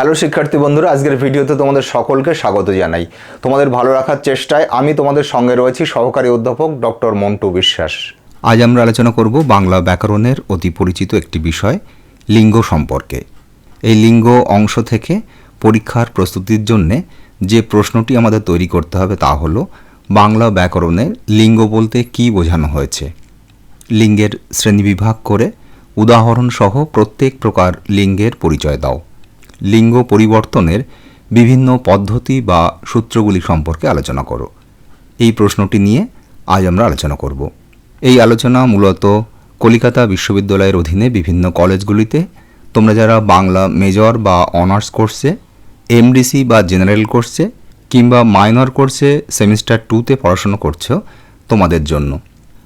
Hello শিক্ষার্থী বন্ধুরা, আজকের ভিডিওতে তোমাদের সকলকে স্বাগত জানাই। তোমাদের ভালো রাখার চেষ্টায় আমি তোমাদের সঙ্গে রয়েছি সহকারী অধ্যাপক ডক্টর মন্টু বিশ্বাস। আজ আমরা আলোচনা করব বাংলা ব্যাকরণের অতি পরিচিত একটি বিষয়, লিঙ্গ সম্পর্কে। এই লিঙ্গ অংশ থেকে পরীক্ষার প্রস্তুতির জন্যে যে প্রশ্নটি আমাদের তৈরি করতে হবে তা হলো, বাংলা ব্যাকরণের লিঙ্গ বলতে কী বোঝানো হয়েছে? লিঙ্গের শ্রেণীবিভাগ করে উদাহরণসহ প্রত্যেক প্রকার লিঙ্গের পরিচয় দাও। লিঙ্গ পরিবর্তনের বিভিন্ন পদ্ধতি বা সূত্রগুলি সম্পর্কে আলোচনা করো। এই প্রশ্নটি নিয়ে আজ আমরা আলোচনা করব। এই আলোচনা মূলত কলিকাতা বিশ্ববিদ্যালয়ের অধীনে বিভিন্ন কলেজগুলিতে। তোমরা যারা বাংলা মেজর বা অনার্স কোর্সে, এমডিসি বা জেনারেল কোর্সে কিংবা মাইনর কোর্সে সেমিস্টার টুতে পড়াশোনা করছ তোমাদের জন্য।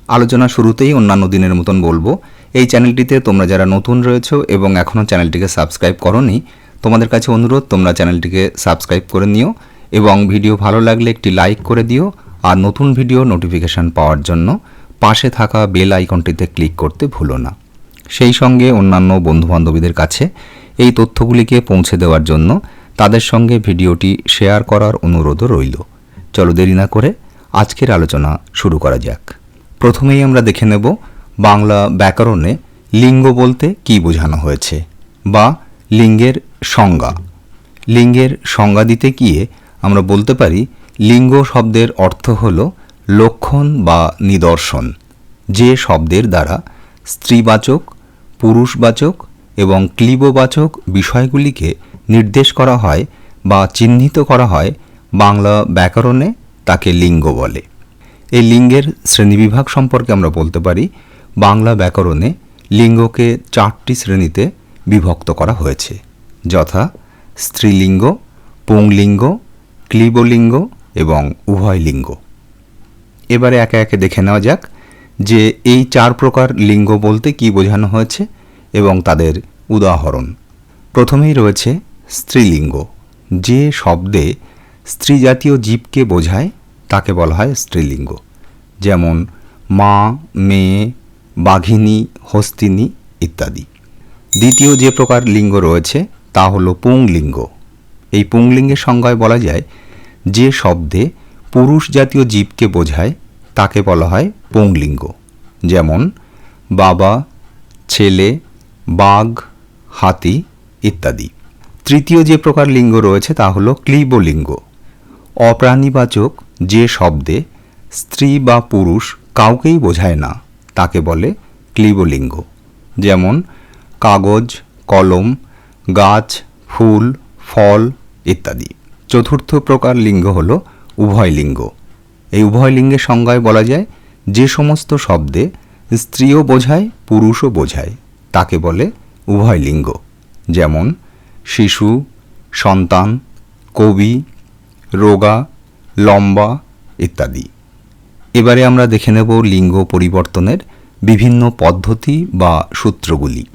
আলোচনা শুরুতেই অন্যান্য দিনের মতন বলব, এই চ্যানেলটিতে তোমরা যারা নতুন রয়েছো এবং এখনও চ্যানেলটিকে সাবস্ক্রাইব করনি তোমাদের কাছে অনুরোধ, তোমরা চ্যানেলটিকে সাবস্ক্রাইব করে নিও এবং ভিডিও ভালো লাগলে একটি লাইক করে দিও আর নতুন ভিডিও নোটিফিকেশান পাওয়ার জন্য পাশে থাকা বেল আইকনটিতে ক্লিক করতে ভুলো না। সেই সঙ্গে অন্যান্য বন্ধুবান্ধবীদের কাছে এই তথ্যগুলিকে পৌঁছে দেওয়ার জন্য তাদের সঙ্গে ভিডিওটি শেয়ার করার অনুরোধও রইল। চলো দেরি না করে আজকের আলোচনা শুরু করা যাক। প্রথমেই আমরা দেখে নেব বাংলা ব্যাকরণে লিঙ্গ বলতে কী বোঝানো হয়েছে বা লিঙ্গের সংজ্ঞা। লিঙ্গের সংজ্ঞা দিতে গিয়ে আমরা বলতে পারি, লিঙ্গ শব্দের অর্থ হল লক্ষণ বা নিদর্শন। যে শব্দের দ্বারা স্ত্রীবাচক, পুরুষবাচক এবং ক্লীববাচক বিষয়গুলিকে নির্দেশ করা হয় বা চিহ্নিত করা হয় বাংলা ব্যাকরণে তাকে লিঙ্গ বলে। এই লিঙ্গের শ্রেণীবিভাগ সম্পর্কে আমরা বলতে পারি, বাংলা ব্যাকরণে লিঙ্গকে চারটি শ্রেণীতে বিভক্ত করা হয়েছে। যথা স্ত্রীলিঙ্গ, পুংলিঙ্গ, ক্লীবলিঙ্গ এবং উভয় লিঙ্গ এবারে একে একে দেখে নেওয়া যাক যে এই চার প্রকার লিঙ্গ বলতে কি বোঝানো হয়েছে এবং তাদের উদাহরণ। প্রথমেই রয়েছে স্ত্রীলিঙ্গ। যে শব্দে স্ত্রী জাতীয় জীবকে বোঝায়, তাকে বলা হয় স্ত্রীলিঙ্গ। যেমন মা, মেয়ে, বাঘিনী, হস্তিনী ইত্যাদি। দ্বিতীয় যে প্রকার লিঙ্গ রয়েছে তা হলো পুংলিঙ্গ। এই পুংলিঙ্গের সংজ্ঞায় বলা যায়, যে শব্দে পুরুষ জাতীয় জীবকে বোঝায়, তাকে বলা হয় পুংলিঙ্গ। যেমন, বাবা, ছেলে, বাঘ, হাতি ইত্যাদি। তৃতীয় যে প্রকার লিঙ্গ রয়েছে তা হলো ক্লীবলিঙ্গ। অপ্রাণীবাচক যে শব্দে স্ত্রী বা পুরুষ কাউকেই বোঝায় না, তাকে বলে ক্লীবলিঙ্গ। যেমন, কাগজ, কলম গাছ, ফুল, ফল ইত্যাদি। চতুর্থ প্রকার লিঙ্গ হল উভয় লিঙ্গ। এই উভয় লিঙ্গের সংজ্ঞায় বলা যায়, যে সমস্ত শব্দে স্ত্রীও বোঝায়, পুরুষও বোঝায়, তাকে বলে উভয় লিঙ্গ। যেমন, শিশু, সন্তান, কবি, রোগা, লম্বা ইত্যাদি। এবারে আমরা দেখে নেব লিঙ্গ পরিবর্তনের বিভিন্ন পদ্ধতি বা সূত্রগুলি।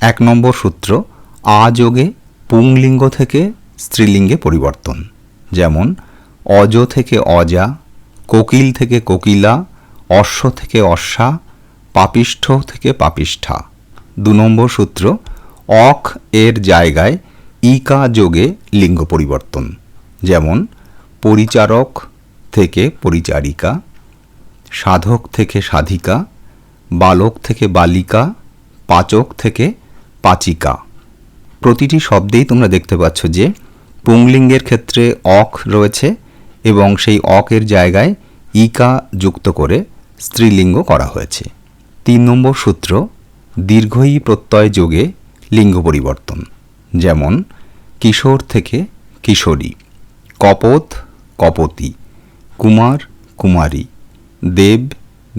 এক নম্বর সূত্র আযোগে পুংলিঙ্গ থেকে স্ত্রীলিঙ্গে পরিবর্তন। যেমন, অজ থেকে অজা, কোকিল থেকে কোকিলা, অশ্ব থেকে অশ্বা, পাপিষ্ঠ থেকে পাপিষ্ঠা। দু নম্বর সূত্র, অখ এর জায়গায় ইকা যোগে লিঙ্গ পরিবর্তন। যেমন, পরিচারক থেকে পরিচারিকা, সাধক থেকে সাধিকা, বালক থেকে বালিকা, পাচক থেকে পাচিকা। প্রতিটি শব্দেই তোমরা দেখতে পাচ্ছ যে পুংলিঙ্গের ক্ষেত্রে অক রয়েছে এবং সেই অকের জায়গায় ইকা যুক্ত করে স্ত্রীলিঙ্গ করা হয়েছে। তিন নম্বর সূত্র, দীর্ঘই প্রত্যয় যোগে লিঙ্গ পরিবর্তন, যেমন কিশোর থেকে কিশোরী, কপত, কপতি, কুমার, কুমারী, দেব,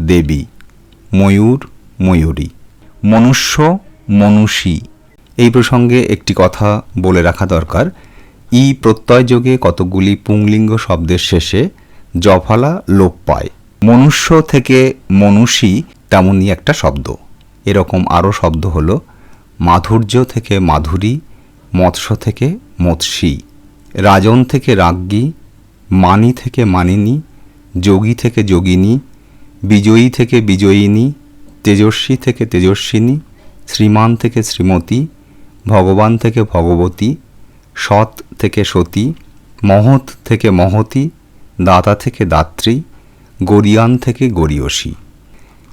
দেবী, ময়ূর, ময়ূরী, মনুষ্য, মনুষী এই প্রসঙ্গে একটি কথা বলে রাখা দরকার। ই প্রত্যয়যোগে কতগুলি পুংলিঙ্গ শব্দের শেষে জফালা লোপ পায়। মনুষ্য থেকে মনুষী তেমনই একটা শব্দ। এরকম আরও শব্দ হলো, মাধুর্য থেকে মাধুরী, মৎস্য থেকে মৎস্যী, রাজন থেকে রাজ্ঞী, মানি থেকে মানিনী, যোগী থেকে যোগিনী, বিজয়ী থেকে বিজয়িনী, তেজস্বী থেকে তেজস্বিনী, শ্রীমান থেকে শ্রীমতী ভগবান থেকে ভগবতী, সৎ থেকে সতী, মহৎ থেকে মহতী, দাতা থেকে দাত্রী, গরিয়ান থেকে গরিয়সী।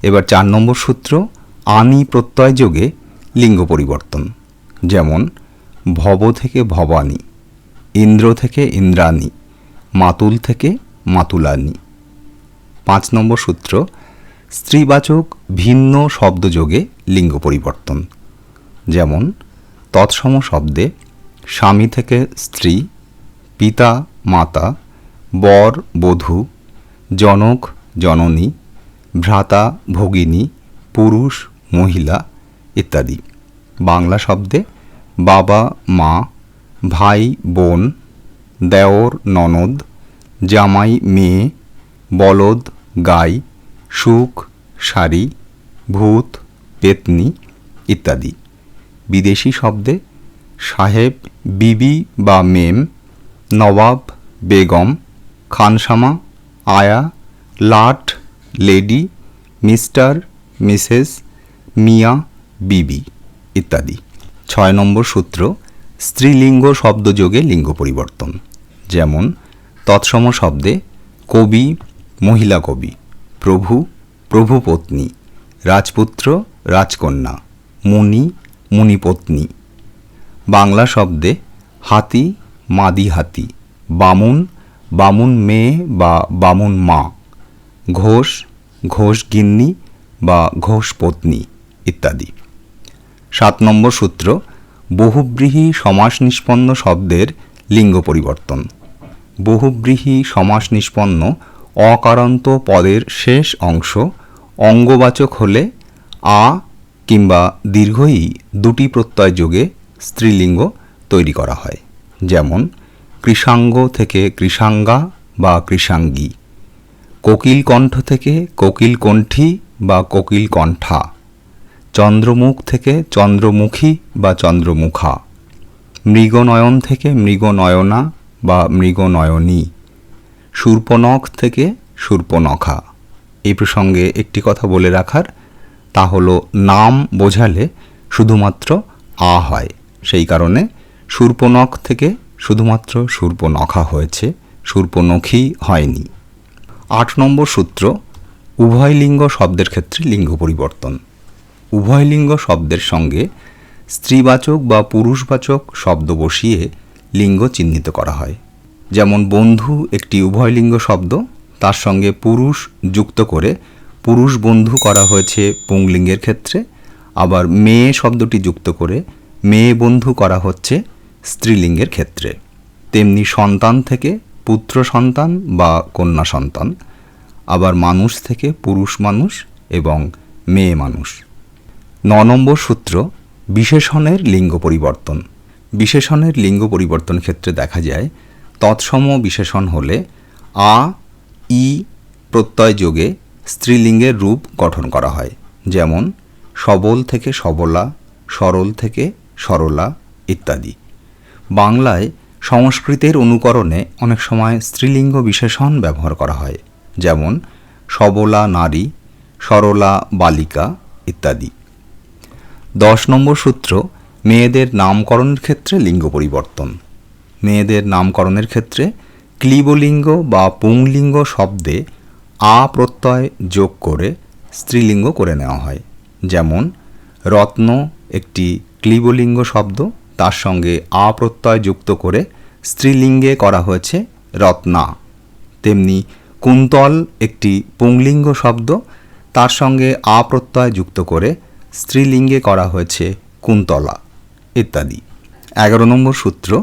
এবার চার নম্বর সূত্র, আনি প্রত্যয় যোগে লিঙ্গ পরিবর্তন। যেমন, ভব থেকে ভবানী, ইন্দ্র থেকে ইন্দ্রাণী, মাতুল থেকে মাতুলানী পাঁচ নম্বর সূত্র, স্ত্রীবাচক ভিন্ন শব্দযোগে লিঙ্গ পরিবর্তন। যেমন তৎসম শব্দে স্বামী থেকে স্ত্রী, পিতা, মাতা, বর, বধূ, জনক, জননী, ভ্রাতা, ভগিনী, পুরুষ, মহিলা ইত্যাদি। বাংলা শব্দে বাবা, মা, ভাই, বোন, দেওর, ননদ, জামাই, মেয়ে, বলদ, গাই, সুখ শাড়ি ভূত, পেতনি ইত্যাদি। বিদেশি শব্দে সাহেব বিবি বা মেম নবাব বেগম, খানসামা, আয়া, লাট, লেডি, মিস্টার, মিসেস, মিয়া, বিবি ইত্যাদি। ছয় নম্বর সূত্র, স্ত্রীলিঙ্গ শব্দযোগে লিঙ্গ পরিবর্তন। যেমন, তৎসম শব্দে কবি, মহিলা কবি, প্রভু, প্রভুপত্নী, রাজপুত্র, রাজকন্যা, মুনি মুনিপত্নী। বাংলা শব্দে হাতি, মাদি হাতি, বামুন বামুন মেয়ে বা বামুন মা, ঘোষ ঘোষ গিন্নি বা ঘোষ পত্নী ইত্যাদি। সাত নম্বর সূত্র, বহুব্রীহি সমাস নিষ্পন্ন শব্দের লিঙ্গ পরিবর্তন। বহুব্রীহি সমাস নিষ্পন্ন অকারান্ত পদের শেষ অংশ অঙ্গবাচক হলে আ কিংবা দীর্ঘই দুটি প্রত্যয় যোগে স্ত্রীলিঙ্গ তৈরি করা হয়, যেমন কৃষাঙ্গ থেকে কৃষাঙ্গা বা কৃষাঙ্গী, কোকিল কণ্ঠ থেকে কোকিল কণ্ঠী বা কোকিল কণ্ঠা, চন্দ্রমুখ থেকে চন্দ্রমুখী বা চন্দ্রমুখা, মৃগনয়ন থেকে মৃগনয়না বা মৃগনয়নী, সূর্পনখ থেকে সূর্পনখা। এই প্রসঙ্গে একটি কথা বলে রাখার তা হলো নাম বোঝালে শুধুমাত্র আ হয়। সেই কারণে শূর্পনখ থেকে শুধুমাত্র শূর্পনখা হয়েছে শূর্পনখী হয়নি। আট নম্বর সূত্র, উভয় লিঙ্গ শব্দের ক্ষেত্রে লিঙ্গ পরিবর্তন। উভয় লিঙ্গ শব্দের সঙ্গে স্ত্রীবাচক বা পুরুষবাচক শব্দ বসিয়ে লিঙ্গ চিহ্নিত করা হয়। যেমন বন্ধু একটি উভয়লিঙ্গ শব্দ, তার সঙ্গে পুরুষ যুক্ত করে পুরুষ বন্ধু করা হয়েছে পুংলিঙ্গের ক্ষেত্রে, আবার মেয়ে শব্দটি যুক্ত করে মেয়ে বন্ধু করা হচ্ছে স্ত্রীলিঙ্গের ক্ষেত্রে। তেমনি সন্তান থেকে পুত্র সন্তান বা কন্যা সন্তান, আবার মানুষ থেকে পুরুষ মানুষ এবং মেয়ে মানুষ। ন নম্বর সূত্র, বিশেষণের লিঙ্গ পরিবর্তন। বিশেষণের লিঙ্গ পরিবর্তন ক্ষেত্রে দেখা যায় তৎসম বিশেষণ হলে আ, ই প্রত্যয় যোগে স্ত্রীলিঙ্গের রূপ গঠন করা হয়, যেমন সবল থেকে সবলা, সরল থেকে সরলা ইত্যাদি। বাংলায় সংস্কৃতের অনুকরণে অনেক সময় স্ত্রীলিঙ্গ বিশেষণ ব্যবহার করা হয়, যেমন সবলা নারী, সরলা বালিকা ইত্যাদি। দশ নম্বর সূত্র, মেয়েদের নামকরণের ক্ষেত্রে লিঙ্গ পরিবর্তন। মেয়েদের নামকরণের ক্ষেত্রে ক্লিবলিঙ্গ বা পুংলিঙ্গ শব্দে আ প্রত্যয় যোগ করে স্ত্রীলিঙ্গ করে নেওয়া হয়। যেমন, রত্ন একটি ক্লিবলিঙ্গ শব্দ, তার সঙ্গে আ প্রত্যয় যুক্ত করে স্ত্রীলিঙ্গে করা হয়েছে রত্না। তেমনি, কুন্তল একটি পুংলিঙ্গ শব্দ, তার সঙ্গে আ প্রত্যয় যুক্ত করে স্ত্রীলিঙ্গে করা হয়েছে কুন্তলা, ইত্যাদি। এগারো নম্বর সূত্র,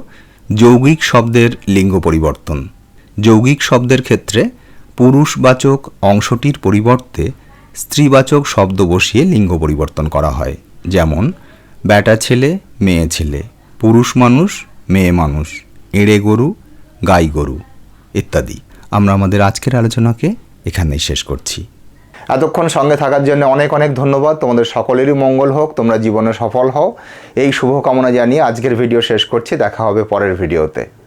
যৌগিক শব্দের লিঙ্গ পরিবর্তন। যৌগিক শব্দের ক্ষেত্রে পুরুষবাচক অংশটির পরিবর্তে স্ত্রীবাচক শব্দ বসিয়ে লিঙ্গ পরিবর্তন করা হয়। যেমন, ব্যাটা ছেলে, মেয়ে ছেলে, পুরুষ মানুষ, মেয়ে মানুষ, এঁড়ে গরু, গাই গরু ইত্যাদি। আমরা আমাদের আজকের আলোচনাকে এখানেই শেষ করছি। এতক্ষণ সঙ্গে থাকার জন্য অনেক অনেক ধন্যবাদ। তোমাদের সকলেরই মঙ্গল হোক, তোমরা জীবনে সফল হও। এই শুভকামনা জানিয়ে আজকের ভিডিও শেষ করছি। দেখা হবে পরের ভিডিওতে।